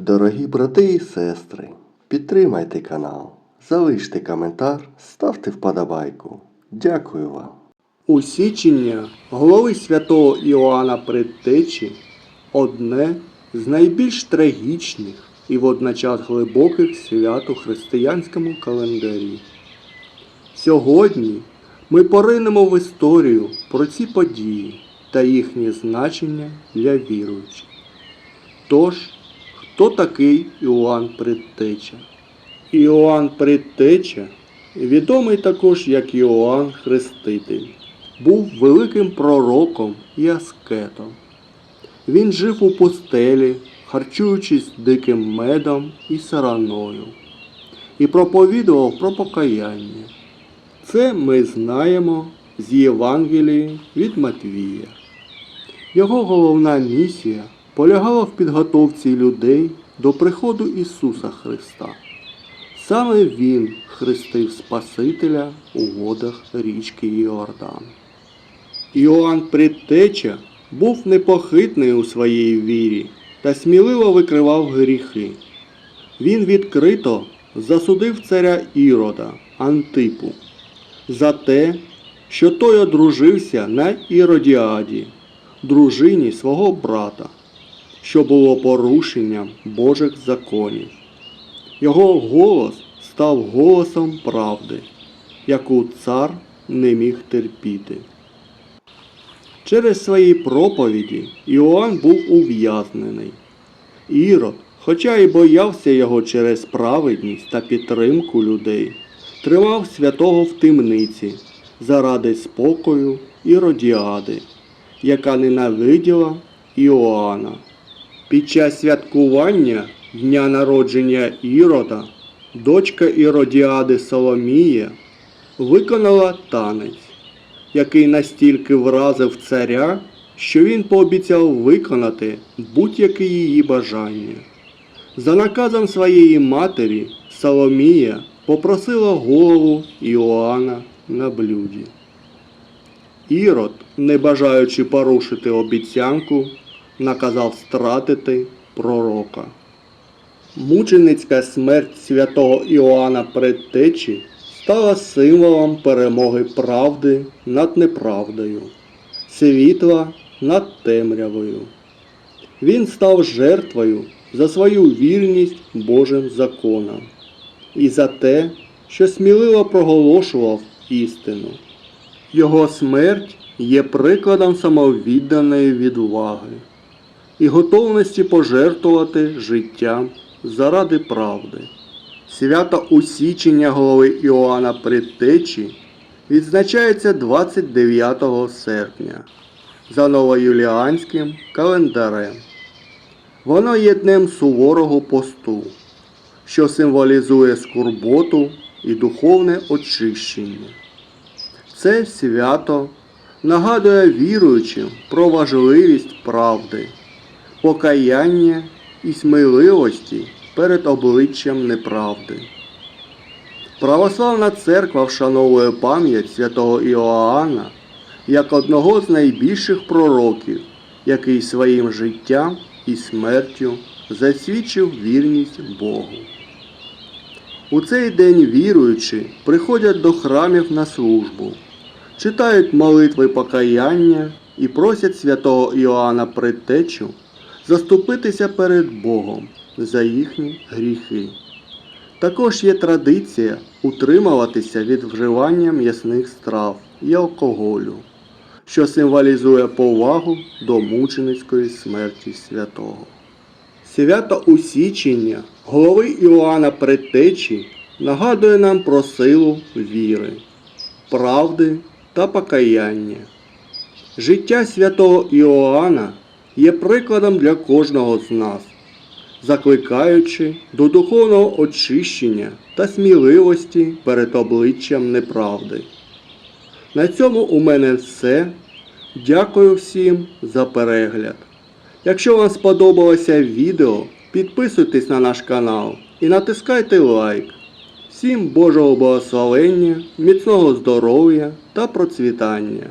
Дорогі брати і сестри, підтримайте канал, залиште коментар, ставте вподобайку. Дякую вам. Усічення голови святого Іоанна Предтечі одне з найбільш трагічних і водночас глибоких свят у християнському календарі. Сьогодні ми поринемо в історію про ці події та їхнє значення для віруючих. Тож, хто такий Іоанн Предтеча? Іоанн Предтеча, відомий також як Іоанн Хреститель, був великим пророком і аскетом. Він жив у пустелі, харчуючись диким медом і сараною, і проповідував про покаяння. Це ми знаємо з Євангелії від Матвія. Його головна місія полягала в підготовці людей до приходу Ісуса Христа. Саме Він хрестив Спасителя у водах річки Йордан. Іоанн Предтеча був непохитний у своїй вірі та сміливо викривав гріхи. Він відкрито засудив царя Ірода Антипу за те, що той одружився на Іродіаді, дружині свого брата, що було порушенням Божих законів. Його голос став голосом правди, яку цар не міг терпіти. Через свої проповіді Іоанн був ув'язнений. Ірод, хоча й боявся його через праведність та підтримку людей, тримав святого в темниці заради спокою Іродіади, яка ненавиділа Іоанна. Під час святкування дня народження Ірода дочка Іродіади Соломія виконала танець, який настільки вразив царя, що він пообіцяв виконати будь-яке її бажання. За наказом своєї матері Соломія попросила голову Іоанна на блюді. Ірод, не бажаючи порушити обіцянку, наказав стратити пророка. Мученицька смерть святого Іоанна Предтечі стала символом перемоги правди над неправдою, світла над темрявою. Він став жертвою за свою вірність Божим законам і за те, що сміливо проголошував істину. Його смерть є прикладом самовідданої відваги і готовності пожертвувати життям заради правди. Свято усічення голови Іоанна Предтечі відзначається 29 серпня за новоюліанським календарем. Воно є днем суворого посту, що символізує скорботу і духовне очищення. Це свято нагадує віруючим про важливість правди, покаяння і сміливості перед обличчям неправди. Православна церква вшановує пам'ять святого Іоанна як одного з найбільших пророків, який своїм життям і смертю засвідчив вірність Богу. У цей день віруючі приходять до храмів на службу, читають молитви покаяння і просять святого Іоанна Предтечу заступитися перед Богом за їхні гріхи. Також є традиція утримуватися від вживання м'ясних страв і алкоголю, що символізує повагу до мученицької смерті святого. Свято усічення голови Іоанна Предтечі нагадує нам про силу віри, правди та покаяння. Життя святого Іоанна є прикладом для кожного з нас, закликаючи до духовного очищення та сміливості перед обличчям неправди. На цьому у мене все. Дякую всім за перегляд. Якщо вам сподобалося відео, підписуйтесь на наш канал і натискайте лайк. Всім Божого благословення, міцного здоров'я та процвітання!